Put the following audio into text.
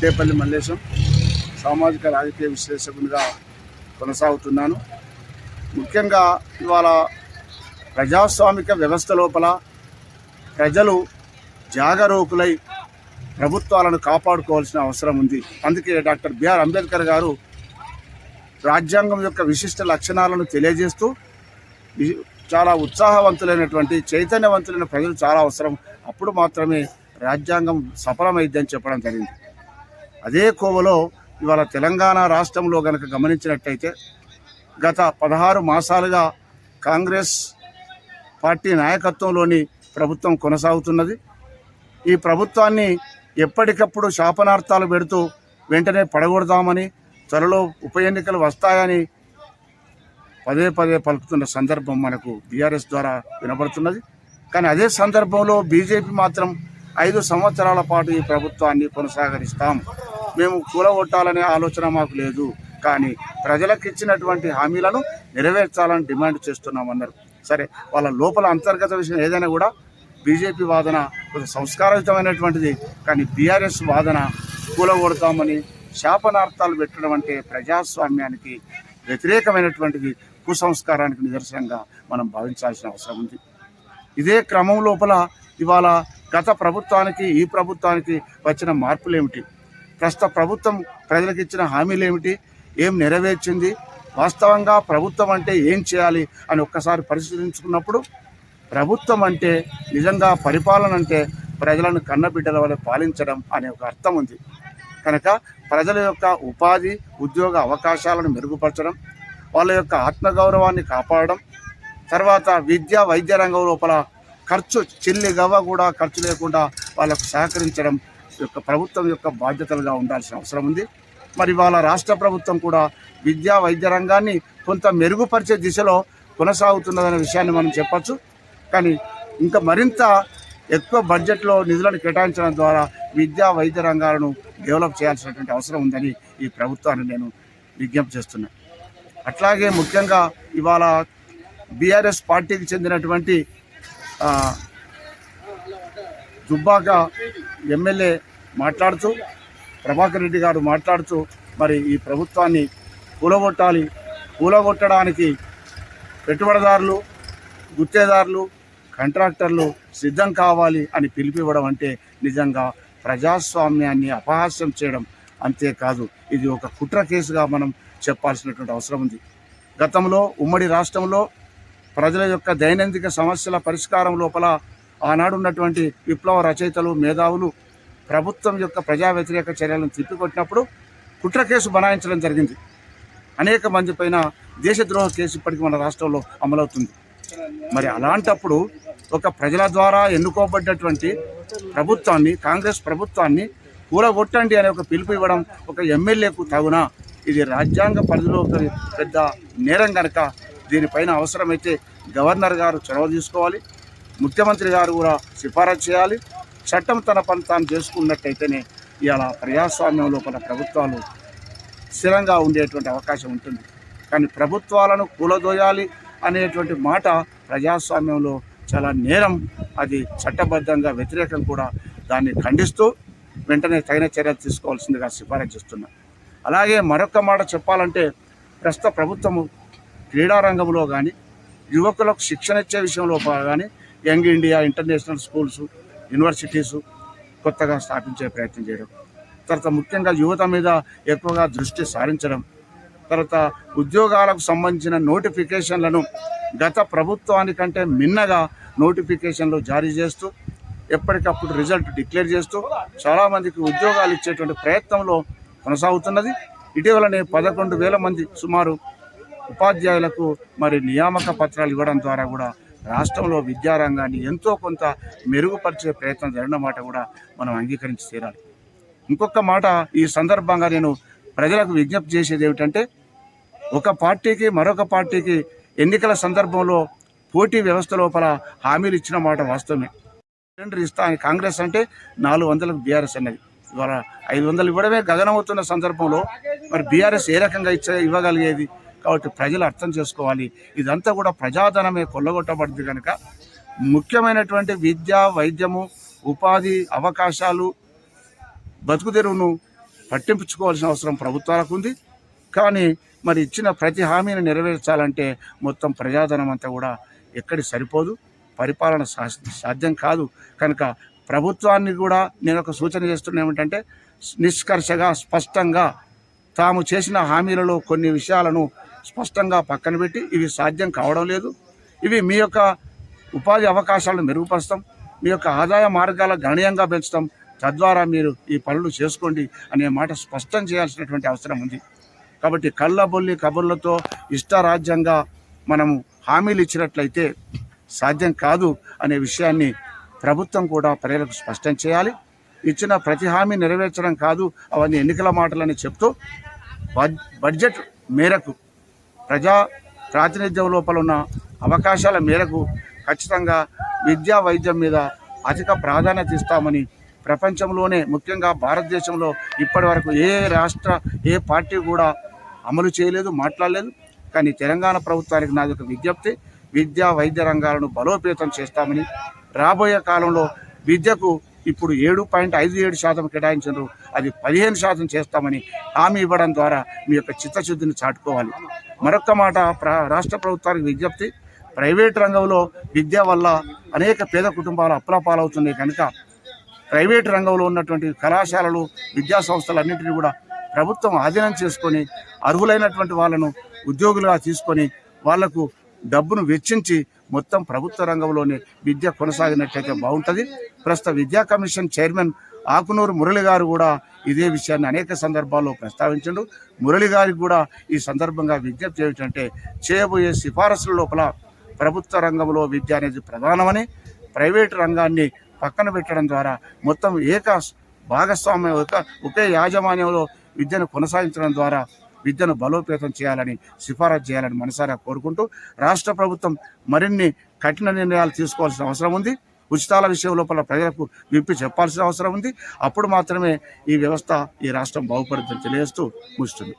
వడ్డేపల్లి మల్లేశం సామాజిక రాజకీయ విశ్లేషకునిగా కొనసాగుతున్నాను. ముఖ్యంగా ఇవాళ ప్రజాస్వామిక వ్యవస్థ లోపల ప్రజలు జాగరూకులై ప్రభుత్వాలను కాపాడుకోవాల్సిన అవసరం ఉంది. అందుకే డాక్టర్ బిఆర్ అంబేద్కర్ గారు రాజ్యాంగం యొక్క విశిష్ట లక్షణాలను తెలియజేస్తూ చాలా ఉత్సాహవంతులైనటువంటి చైతన్యవంతులైన ప్రజలు చాలా అవసరం. అప్పుడు మాత్రమే రాజ్యాంగం సఫలమైద్దని చెప్పడం జరిగింది. అదే కోవలో ఇవాళ తెలంగాణ రాష్ట్రంలో కనుక గమనించినట్టయితే గత పదహారు మాసాలుగా కాంగ్రెస్ పార్టీ నాయకత్వంలోని ప్రభుత్వం కొనసాగుతున్నది. ఈ ప్రభుత్వాన్ని ఎప్పటికప్పుడు శాపనార్థాలు పెడుతూ వెంటనే పడగొడదామని త్వరలో ఉప ఎన్నికలు వస్తాయని పదే పదే పలుకుతున్న సందర్భం మనకు బీఆర్ఎస్ ద్వారా వినబడుతున్నది. కానీ అదే సందర్భంలో బీజేపీ మాత్రం ఐదు సంవత్సరాల పాటు ఈ ప్రభుత్వాన్ని కొనసాగరిస్తాం. మేము కూలగొట్టాలనే ఆలోచన మాకు లేదు. కానీ ప్రజలకు ఇచ్చినటువంటి హామీలను నెరవేర్చాలని డిమాండ్ చేస్తున్నామన్నారు సరే వాళ్ళ లోపల అంతర్గత విషయం ఏదైనా కూడా బీజేపీ వాదన కొంచెం సంస్కారయుతమైనటువంటిది కానీ బీఆర్ఎస్ వాదన కూలగొడతామని శాపనార్థాలు పెట్టడం అంటే ప్రజాస్వామ్యానికి వ్యతిరేకమైనటువంటిది కుసంస్కారానికి నిదర్శనంగా మనం భావించాల్సిన అవసరం ఉంది. ఇదే క్రమం లోపల ఇవాళ గత ప్రభుత్వానికి ఈ ప్రభుత్వానికి వచ్చిన మార్పులు ఏమిటి ప్రస్తుత ప్రభుత్వం ప్రజలకు ఇచ్చిన హామీలు ఏమిటి? ఏం నెరవేర్చింది? వాస్తవంగా ప్రభుత్వం అంటే ఏం చేయాలి అని ఒక్కసారి పరిశీలించుకున్నప్పుడు ప్రభుత్వం అంటే నిజంగా పరిపాలన అంటే ప్రజలను కన్నబిడ్డల వల్ల పాలించడం అనే ఒక అర్థం ఉంది. కనుక ప్రజల యొక్క ఉపాధి ఉద్యోగ అవకాశాలను మెరుగుపరచడం వాళ్ళ యొక్క ఆత్మగౌరవాన్ని కాపాడడం తర్వాత విద్య వైద్య రంగం లోపల ఖర్చు చిల్లి గవ్వ కూడా ఖర్చు లేకుండా వాళ్ళకు సహకరించడం యొక్క ప్రభుత్వం యొక్క బాధ్యతలుగా ఉండాల్సిన అవసరం ఉంది. మరి వాళ్ళ రాష్ట్ర ప్రభుత్వం కూడా విద్యా వైద్య రంగాన్ని కొంత మెరుగుపరిచే దిశలో కొనసాగుతున్నదనే విషయాన్ని మనం చెప్పచ్చు. కానీ ఇంకా మరింత ఎక్కువ బడ్జెట్లో నిధులను కేటాయించడం ద్వారా విద్యా వైద్య రంగాలను డెవలప్ చేయాల్సినటువంటి అవసరం ఉందని ఈ ప్రభుత్వాన్ని నేను విజ్ఞప్తి చేస్తున్నాను అట్లాగే ముఖ్యంగా ఇవాళ బీఆర్ఎస్ పార్టీకి చెందినటువంటి దుబ్బాక ఎమ్మెల్యే మాట్లాడుతూ ప్రభాకర్ రెడ్డి గారు మాట్లాడుతూ మరి ఈ ప్రభుత్వాన్ని కూలగొట్టాలి. కూలగొట్టడానికి పెట్టుబడిదారులు గుత్తేదారులు కాంట్రాక్టర్లు సిద్ధం కావాలి అని పిలిపివ్వడం అంటే నిజంగా ప్రజాస్వామ్యాన్ని అపహాస్యం చేయడం అంతేకాదు. ఇది ఒక కుట్ర కేసుగా మనం చెప్పాల్సినటువంటి అవసరం ఉంది. గతంలో ఉమ్మడి రాష్ట్రంలో ప్రజల యొక్క దైనందిక సమస్యల పరిష్కారం లోపల ఆనాడున్నటువంటి విప్లవ రచయితలు మేధావులు ప్రభుత్వం యొక్క ప్రజా వ్యతిరేక చర్యలను తిప్పికొట్టినప్పుడు కుట్ర కేసు బనాయించడం జరిగింది. అనేక మంది పైన దేశద్రోహ కేసు ఇప్పటికీ మన రాష్ట్రంలో అమలవుతుంది. మరి అలాంటప్పుడు ఒక ప్రజల ద్వారా ఎన్నుకోబడ్డటువంటి ప్రభుత్వాన్ని కాంగ్రెస్ ప్రభుత్వాన్ని కూలగొట్టండి అనే ఒక పిలుపు ఇవ్వడం ఒక ఎమ్మెల్యేకు తగునా. ఇది రాజ్యాంగ పరిధిలో ఒక పెద్ద నేరం కనుక దీనిపైన అవసరమైతే గవర్నర్ గారు చొరవ తీసుకోవాలి. ముఖ్యమంత్రి గారు కూడా సిఫారసు చేయాలి. చట్టం తన పని తాను చేసుకున్నట్టయితేనే ఇవాళ ప్రజాస్వామ్యం లోపల ప్రభుత్వాలు స్థిరంగా ఉండేటువంటి అవకాశం ఉంటుంది. కానీ ప్రభుత్వాలను కూలదోయాలి అనేటువంటి మాట ప్రజాస్వామ్యంలో చాలా నేరం. అది చట్టబద్ధంగా వ్యతిరేకం కూడా దాన్ని ఖండిస్తూ వెంటనే తగిన చర్యలు తీసుకోవాల్సిందిగా సిఫారసు చేస్తున్నా. అలాగే మరొక మాట చెప్పాలంటే ప్రస్తుత ప్రభుత్వము క్రీడారంగంలో కానీ యువకులకు శిక్షణ ఇచ్చే విషయంలో కానీ young India international schools universities కొత్తగా స్థాపించే ప్రయత్నం చేయడం తర్వాత ముఖ్యంగా యువత మీద ఎక్కువగా దృష్టి సారించడం తర్వాత ఉద్యోగాలకు సంబంధించిన నోటిఫికేషన్లను గత ప్రభుత్వానికంటే మిన్నగా నోటిఫికేషన్లు జారీ చేస్తూ ఎప్పటికప్పుడు రిజల్ట్ డిక్లేర్ చేస్తూ చాలామందికి ఉద్యోగాలు ఇచ్చేటువంటి ప్రయత్నంలో కొనసాగుతున్నది. ఇటీవలనే పదకొండు వేల మంది సుమారు ఉపాధ్యాయులకు మరి నియామక పత్రాలు ఇవ్వడం ద్వారా కూడా రాష్ట్రంలో విద్యారంగాన్ని ఎంతో కొంత మెరుగుపరిచే ప్రయత్నం జరిగిన మాట కూడా మనం అంగీకరించి తీరాలి. ఇంకొక మాట ఈ సందర్భంగా నేను ప్రజలకు విజ్ఞప్తి చేసేది ఏమిటంటే ఒక పార్టీకి మరొక పార్టీకి ఎన్నికల సందర్భంలో పోటీ వ్యవస్థ లోపల హామీలు ఇచ్చిన మాట వాస్తవమే. సిలిండర్ ఇస్తా అని కాంగ్రెస్ అంటే నాలుగు వందలకు బీఆర్ఎస్ అన్నది ఇవాళ ఐదు వందలు ఇవ్వడమే గగనమవుతున్న సందర్భంలో మరి బీఆర్ఎస్ ఏ రకంగా ఇచ్చ ఇవ్వగలిగేది? కాబట్టి ప్రజలు అర్థం చేసుకోవాలి. ఇదంతా కూడా ప్రజాధనమే కొల్లగొట్టబడింది కనుక ముఖ్యమైనటువంటి విద్య వైద్యము ఉపాధి అవకాశాలు బతుకు తెరువును అవసరం ప్రభుత్వాలకు ఉంది. కానీ మరి ఇచ్చిన ప్రతి హామీని నెరవేర్చాలంటే మొత్తం ప్రజాధనం అంతా కూడా ఎక్కడి సరిపోదు. పరిపాలన సా- సాధ్యం కాదు. కనుక ప్రభుత్వాన్ని కూడా నేను ఒక సూచన చేస్తున్నా ఏమిటంటే నిష్కర్షగా స్పష్టంగా తాము చేసిన హామీలలో కొన్ని విషయాలను స్పష్టంగా పక్కన పెట్టి ఇవి సాధ్యం కావడం లేదు. ఇవి మీ యొక్క ఉపాధి అవకాశాలను మెరుగుపరుస్తాం. మీ యొక్క ఆదాయ మార్గాల గణనీయంగా పెంచుతాం. తద్వారా మీరు ఈ పనులు చేసుకోండి అనే మాట స్పష్టం చేయాల్సినటువంటి అవసరం ఉంది. కాబట్టి కళ్ళబొల్లి కబుర్లతో ఇష్టరాజ్యంగా మనము హామీలు ఇచ్చినట్లయితే సాధ్యం కాదు అనే విషయాన్ని ప్రభుత్వం కూడా ప్రజలకు స్పష్టం చేయాలి. ఇచ్చిన ప్రతి హామీ నెరవేర్చడం కాదు. అవన్నీ ఎన్నికల మాటలని చెప్తూ బడ్- బడ్జెట్ మేరకు ప్రజా ప్రాతినిధ్యం లోపల ఉన్న అవకాశాల మేరకు ఖచ్చితంగా విద్యా వైద్యం మీద అధిక ప్రాధాన్యత ఇస్తామని ప్రపంచంలోనే ముఖ్యంగా భారతదేశంలో ఇప్పటి వరకు ఏ రాష్ట్ర ఏ పార్టీ కూడా అమలు చేయలేదు మాట్లాడలేదు. కానీ తెలంగాణ ప్రభుత్వానికి నాది ఒక విజ్ఞప్తి. విద్యా వైద్య రంగాలను బలోపేతం చేస్తామని రాబోయే కాలంలో విద్యకు ఇప్పుడు ఏడు పాయింట్ ఐదు ఏడు శాతం కేటాయించారు అది పదిహేను శాతం చేస్తామని హామీ ఇవ్వడం ద్వారా మీ యొక్క చిత్తశుద్ధిని చాటుకోవాలి. మరొక మాట రాష్ట్ర ప్రభుత్వానికి విజ్ఞప్తి ప్రైవేట్ రంగంలో విద్య వల్ల అనేక పేద కుటుంబాలు అప్పులపాలవుతున్నాయి కనుక ప్రైవేట్ రంగంలో ఉన్నటువంటి కళాశాలలు విద్యా సంస్థలన్నింటినీ కూడా ప్రభుత్వం ఆధీనం చేసుకొని అర్హులైనటువంటి వాళ్ళను ఉద్యోగులుగా తీసుకొని వాళ్ళకు డబ్బును వెచ్చించి మొత్తం ప్రభుత్వ రంగంలోనే విద్య కొనసాగినట్లయితే బాగుంటుంది. ప్రస్తుత విద్యా కమిషన్ చైర్మన్ ఆకునూరు మురళి గారు కూడా ఇదే విషయాన్ని అనేక సందర్భాల్లో ప్రస్తావించండు. మురళి గారికి కూడా ఈ సందర్భంగా విజ్ఞప్తి ఏమిటంటే చేయబోయే సిఫారసుల లోపల ప్రభుత్వ రంగంలో విద్య అనేది ప్రధానమని ప్రైవేటు రంగాన్ని పక్కన పెట్టడం ద్వారా మొత్తం ఏక భాగస్వామ్యం ఒక ఒకే యాజమాన్యంలో విద్యను కొనసాగించడం ద్వారా విద్యను బలోపేతం చేయాలని సిఫారసు చేయాలని మనసారా కోరుకుంటూ రాష్ట్ర ప్రభుత్వం మరిన్ని కఠిన నిర్ణయాలు తీసుకోవాల్సిన అవసరం ఉంది. ఉచితాల విషయం లోపల ప్రజలకు విప్పి చెప్పాల్సిన అవసరం ఉంది. అప్పుడు మాత్రమే ఈ వ్యవస్థ ఈ రాష్ట్రం బాగుపడుతుందని తెలియజేస్తూ ముగిస్తుంది.